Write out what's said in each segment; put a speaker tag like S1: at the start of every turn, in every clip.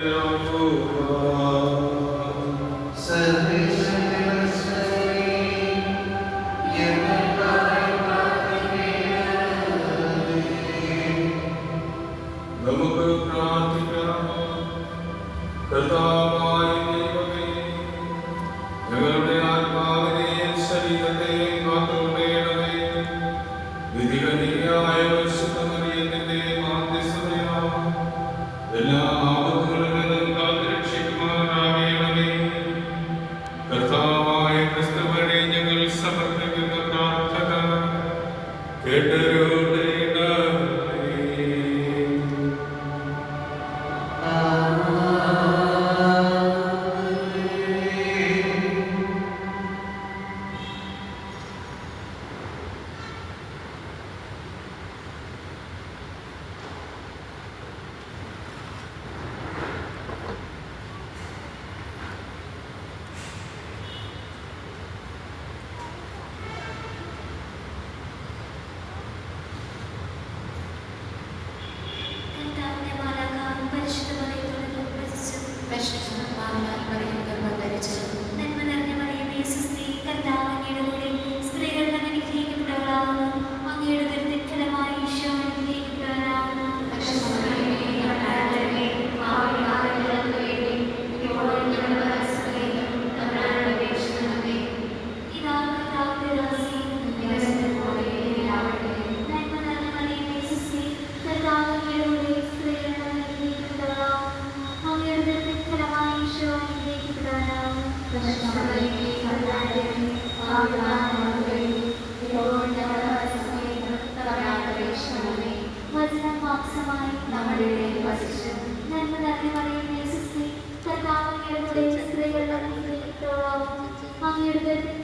S1: നമുക്ക്
S2: Spirit.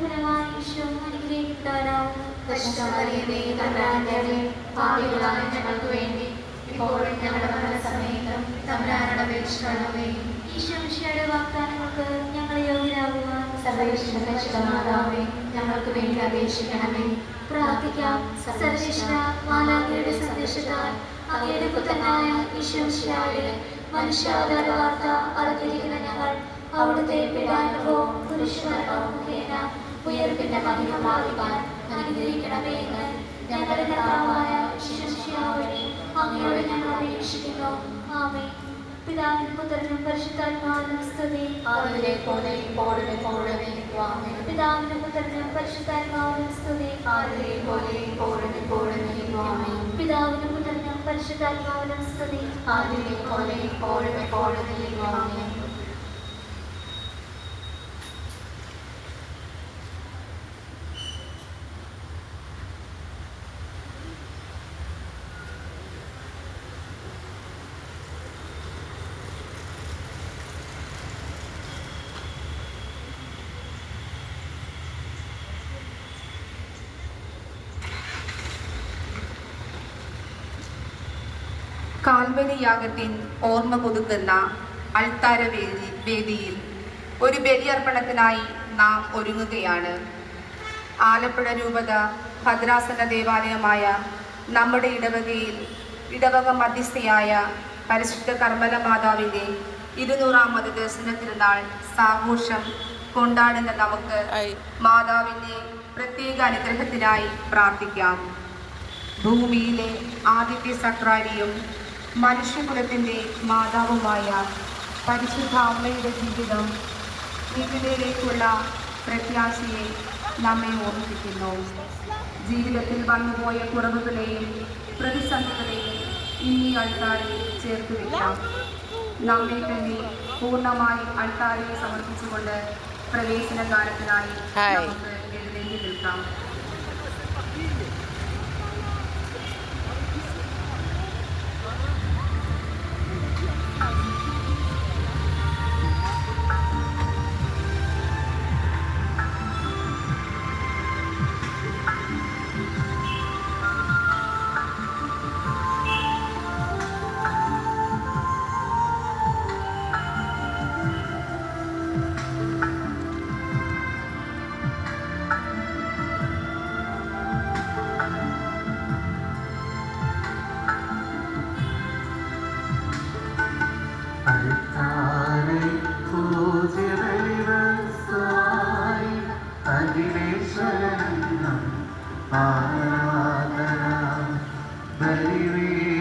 S2: ഫലമായി ഈശോ അനുഗ്രഹിക്കപ്പെട്ടവനാകുന്നു.
S3: ഞങ്ങൾക്ക് വേണ്ടി ഇപ്പോഴും ഞങ്ങളുടെ മരണസമയത്തും തമ്പുരാനോട് അപേക്ഷിക്കണമേ
S2: ഈശോ മിശിഹായുടെ വാഗ്ദാനങ്ങൾക്ക് യോഗ്യരാകുവാൻ
S3: സർവേശ്വരമാതാവേ ഞങ്ങൾക്ക് വേണ്ടി അപേക്ഷിക്കണമേ.
S2: പ്രാർത്ഥിക്കാം. സർവേശ്വര മാലാഖയുടെ സന്ദേശത്താൽ അങ്ങയുടെ പുത്രനായ ഈശോശിയായുടെ മനുഷ്യാവതാര വാർത്ത അറിഞ്ഞിരിക്കുന്ന ഞങ്ങൾ അവിടുത്തെ പിതാനുഭവവും പുരുഷമരണവും മുഖേന ഉയർപ്പിന്റെ മഹിമ പ്രാപിക്കാൻ അനുഗ്രഹിക്കണമേ എന്ന് ഞങ്ങളുടെ കർത്താവായ ശിശുഷ്യാവിനെ അങ്ങയോട് ഞങ്ങൾ അപേക്ഷിക്കുന്നു. ആമേ പിതാവിനും പുത്രനും പരിശുദ്ധാത്മാവിനും സ്തുതി.
S3: അതിലെ പോലെ ഇപ്പോഴും എപ്പോഴും
S2: പിതാവിനും പുത്രനും പരിശുദ്ധാത്മാവിനും സ്തുതി.
S3: അതിലെ പോലെ ഇപ്പോഴും എപ്പോഴും
S2: പിതാവിനും പുത്രനും പരിശുദ്ധാത്മാവിനും സ്തുതി.
S3: അതിലെ പോലെ ഇപ്പോഴും എപ്പോഴും
S4: കാൽവരി യാഗത്തിൻ ഓർമ്മ പുതുക്കുന്ന അൾത്താര വേദി വേദിയിൽ ഒരു ബലിയർപ്പണത്തിനായി നാം ഒരുങ്ങുകയാണ്. ആലപ്പുഴ രൂപത ഭദ്രാസന ദേവാലയമായ നമ്മുടെ ഇടവകയിൽ ഇടവക മധ്യസ്ഥയായ പരിശുദ്ധ കർമ്മല മാതാവിന്റെ ഇരുന്നൂറാമത് ദർശന തിരുനാൾ സാഘോഷം കൊണ്ടാടുന്ന നമുക്ക് മാതാവിന്റെ പ്രത്യേക അനുഗ്രഹത്തിനായി പ്രാർത്ഥിക്കാം. ഭൂമിയിലെ ആദിത്യ സക്രാരിയും മനുഷ്യകുലത്തിന്റെ മാതാവുമായ പരിശുദ്ധ അമ്മയുടെ ജീവിതം നിത്യതയിലേക്കുള്ള പ്രത്യാശയെ നമ്മെ ഓർമ്മിപ്പിക്കുന്നു. ജീവിതത്തിൽ വന്നുപോയ കുറവുകളെയും പ്രതിസന്ധികളെയും ഇനി അൾത്താരിൽ ചേർത്ത് വയ്ക്കാം നമ്മെ തന്നെ പൂർണമായി അൾത്താരയെ സമർപ്പിച്ചുകൊണ്ട് പ്രവേശന കാലത്തിനായി നമുക്ക് എഴുന്നേറ്റ് നിൽക്കാം.
S5: ആരാധന ബലിവേ